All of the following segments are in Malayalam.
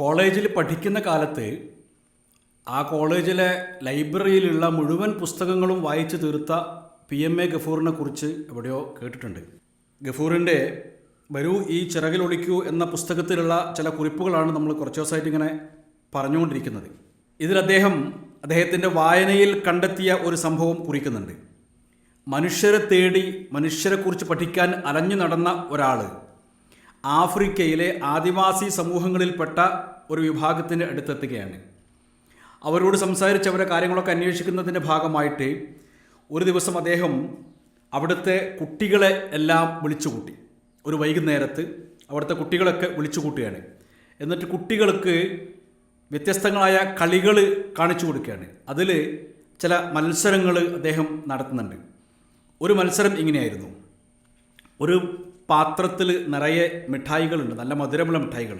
കോളേജിൽ പഠിക്കുന്ന കാലത്ത് ആ കോളേജിലെ ലൈബ്രറിയിലുള്ള മുഴുവൻ പുസ്തകങ്ങളും വായിച്ചു തീർത്ത പി എം എ ഗഫൂറിനെ കുറിച്ച് എവിടെയോ കേട്ടിട്ടുണ്ട്. ഗഫൂറിന്റെ വരൂ ഈ ചിറകിൽ ഒളിക്കൂ എന്ന പുസ്തകത്തിലുള്ള ചില കുറിപ്പുകളാണ് നമ്മൾ കുറച്ച് ദിവസമായിട്ട് ഇങ്ങനെ പറഞ്ഞുകൊണ്ടിരിക്കുന്നത്. ഇതിൽ അദ്ദേഹം അദ്ദേഹത്തിന്റെ വായനയിൽ കണ്ടെത്തിയ ഒരു സംഭവം കുറിക്കുന്നുണ്ട്. മനുഷ്യരെ തേടി മനുഷ്യരെക്കുറിച്ച് പഠിക്കാൻ അലഞ്ഞു നടന്ന ഒരാൾ ആഫ്രിക്കയിലെ ആദിവാസി സമൂഹങ്ങളിൽപ്പെട്ട ഒരു വിഭാഗത്തിന്റെ അടുത്തെത്തുകയാണ്. അവരോട് സംസാരിച്ച് അവരെ കാര്യങ്ങളൊക്കെ അന്വേഷിക്കുന്നതിന്റെ ഭാഗമായിട്ട് ഒരു ദിവസം അദ്ദേഹം അവിടുത്തെ കുട്ടികളെ എല്ലാം വിളിച്ചുകൂട്ടി. ഒരു വൈകുന്നേരത്ത് അവിടുത്തെ കുട്ടികളൊക്കെ വിളിച്ചുകൂട്ടുകയാണ്. എന്നിട്ട് കുട്ടികൾക്ക് വ്യത്യസ്തങ്ങളായ കളികൾ കാണിച്ചു കൊടുക്കുകയാണ്. അതിൽ ചില മത്സരങ്ങൾ അദ്ദേഹം നടത്തുന്നുണ്ട്. ഒരു മത്സരം ഇങ്ങനെയായിരുന്നു. ഒരു പാത്രത്തിൽ നിറയെ മിഠായികളുണ്ട്. നല്ല മധുരമുള്ള മിഠായികൾ.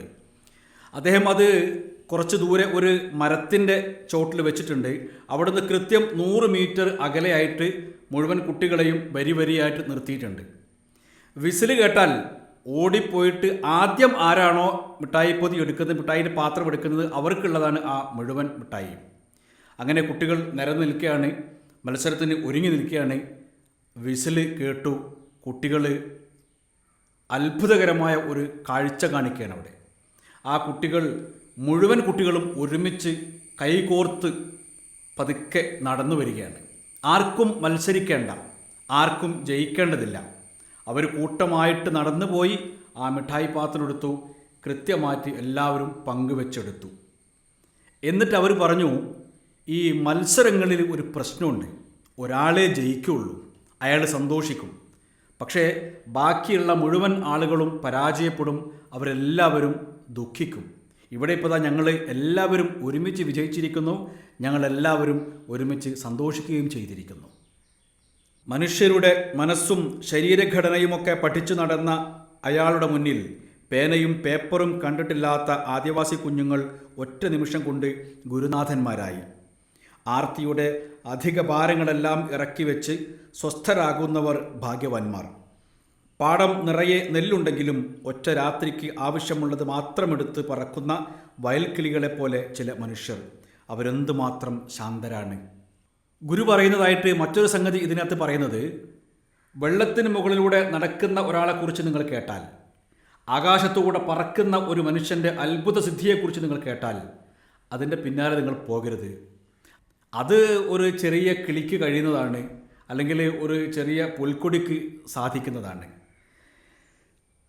അദ്ദേഹം അത് കുറച്ച് ദൂരെ ഒരു മരത്തിന്റെ ചോട്ടിൽ വെച്ചിട്ടുണ്ട്. അവിടുന്ന് കൃത്യം നൂറ് മീറ്റർ അകലെയായിട്ട് മുഴുവൻ കുട്ടികളെയും വരി വരിയായിട്ട് നിർത്തിയിട്ടുണ്ട്. വിസിൽ കേട്ടാൽ ഓടിപ്പോയിട്ട് ആദ്യം ആരാണോ മിഠായി പൊതി എടുക്കുന്നത് മിഠായിന്റെ പാത്രം എടുക്കുന്നത് അവർക്കുള്ളതാണ് ആ മുഴുവൻ മിഠായി. അങ്ങനെ കുട്ടികൾ നിരന്ന് നിൽക്കുകയാണ്. മത്സരത്തിന് ഒരുങ്ങി നിൽക്കുകയാണ്. വിസിൽ കേട്ടു. കുട്ടികൾ അത്ഭുതകരമായ ഒരു കാഴ്ച കാണിക്കുകയാണ് അവിടെ. ആ കുട്ടികൾ മുഴുവൻ കുട്ടികളും ഒരുമിച്ച് കൈകോർത്ത് പതുക്കെ നടന്നു വരികയാണ്. ആർക്കും മത്സരിക്കേണ്ട ആർക്കും ജയിക്കേണ്ടതില്ല. അവർ കൂട്ടമായിട്ട് നടന്നു പോയി ആ മിഠായി പാത്രം എടുത്തു കൃത്യമായിട്ട് എല്ലാവരും പങ്കുവെച്ചെടുത്തു. എന്നിട്ട് അവർ പറഞ്ഞു ഈ മത്സരങ്ങളിൽ ഒരു പ്രശ്നമുണ്ട്. ഒരാളെ ജയിക്കുള്ളൂ. അയാൾ സന്തോഷിക്കും. പക്ഷേ ബാക്കിയുള്ള മുഴുവൻ ആളുകളും പരാജയപ്പെടും അവരെല്ലാവരും ദുഃഖിക്കും. ഇവിടെ ഇപ്പോൾ ഞങ്ങൾ എല്ലാവരും ഒരുമിച്ച് വിജയിച്ചിരിക്കുന്നു ഞങ്ങളെല്ലാവരും ഒരുമിച്ച് സന്തോഷിക്കുകയും ചെയ്തിരിക്കുന്നു. മനുഷ്യരുടെ മനസ്സും ശരീരഘടനയുമൊക്കെ പഠിച്ചു നടന്ന അയാളുടെ മുന്നിൽ പേനയും പേപ്പറും കണ്ടിട്ടില്ലാത്ത ആദിവാസി കുഞ്ഞുങ്ങൾ ഒറ്റ നിമിഷം കൊണ്ട് ഗുരുനാഥന്മാരായി. ആർത്തിയുടെ അധിക ഭാരങ്ങളെല്ലാം ഇറക്കി വെച്ച് സ്വസ്ഥരാകുന്നവർ ഭാഗ്യവാന്മാർ. പാടം നിറയെ നെല്ലുണ്ടെങ്കിലും ഒറ്റ രാത്രിക്ക് ആവശ്യമുള്ളത് മാത്രമെടുത്ത് പറക്കുന്ന വയൽക്കിളികളെപ്പോലെ ചില മനുഷ്യർ. അവരെന്തുമാത്രം ശാന്തരാണ്. ഗുരു പറയുന്നതായിട്ട് മറ്റൊരു സംഗതി ഇതിനകത്ത് പറയുന്നത് വെള്ളത്തിന് മുകളിലൂടെ നടക്കുന്ന ഒരാളെക്കുറിച്ച് നിങ്ങൾ കേട്ടാൽ ആകാശത്തുകൂടെ പറക്കുന്ന ഒരു മനുഷ്യന്റെ അത്ഭുത സിദ്ധിയെക്കുറിച്ച് നിങ്ങൾ കേട്ടാൽ അതിന്റെ പിന്നാലെ നിങ്ങൾ പോകരുത്. അത് ഒരു ചെറിയ കിളിക്ക് കഴിയുന്നതാണ് അല്ലെങ്കിൽ ഒരു ചെറിയ പുൽക്കൊടിക്ക് സാധിക്കുന്നതാണ്.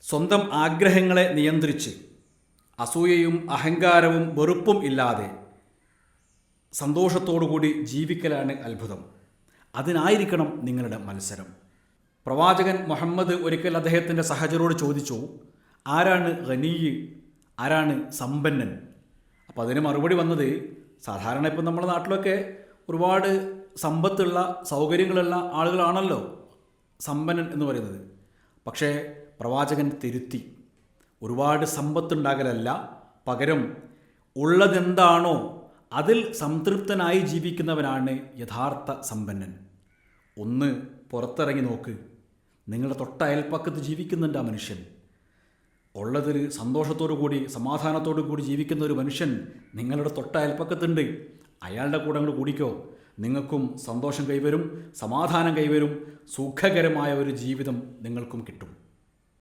സ്വന്തം ആഗ്രഹങ്ങളെ നിയന്ത്രിച്ച് അസൂയയും അഹങ്കാരവും വെറുപ്പും ഇല്ലാതെ സന്തോഷത്തോടുകൂടി ജീവിക്കലാണ് അത്ഭുതം. അതിനായിരിക്കണം നിങ്ങളുടെ മത്സരം. പ്രവാചകൻ മുഹമ്മദ് ഒരിക്കൽ അദ്ദേഹത്തിന്റെ സഹചരോട് ചോദിച്ചു ആരാണ് ഖനീയ് ആരാണ് സമ്പന്നൻ? അപ്പോൾ അതിന് മറുപടി വന്നത് സാധാരണ ഇപ്പം നമ്മുടെ നാട്ടിലൊക്കെ ഒരുപാട് സമ്പത്തുള്ള സൗകര്യങ്ങളുള്ള ആളുകളാണല്ലോ സമ്പന്നൻ എന്ന് പറയുന്നത്. പക്ഷേ പ്രവാചകൻ തിരുത്തി ഒരുപാട് സമ്പത്തുണ്ടാകലല്ല പകരം ഉള്ളതെന്താണോ അതിൽ സംതൃപ്തനായി ജീവിക്കുന്നവനാണ് യഥാർത്ഥ സമ്പന്നൻ. ഒന്ന് പുറത്തിറങ്ങി നോക്ക്. നിങ്ങളുടെ തൊട്ട അയൽപ്പക്കത്ത് ജീവിക്കുന്നുണ്ട് ആ മനുഷ്യൻ. ഉള്ളതിൽ സന്തോഷത്തോടു കൂടി സമാധാനത്തോടു കൂടി ജീവിക്കുന്ന ഒരു മനുഷ്യൻ നിങ്ങളുടെ തൊട്ട അയൽപ്പക്കത്തുണ്ട് അയാളുടെ കൂടെ അങ്ങോട്ട് കൂടിക്കോ. നിങ്ങൾക്കും സന്തോഷം കൈവരും സമാധാനം കൈവരും സുഖകരമായ ഒരു ജീവിതം നിങ്ങൾക്കും കിട്ടും.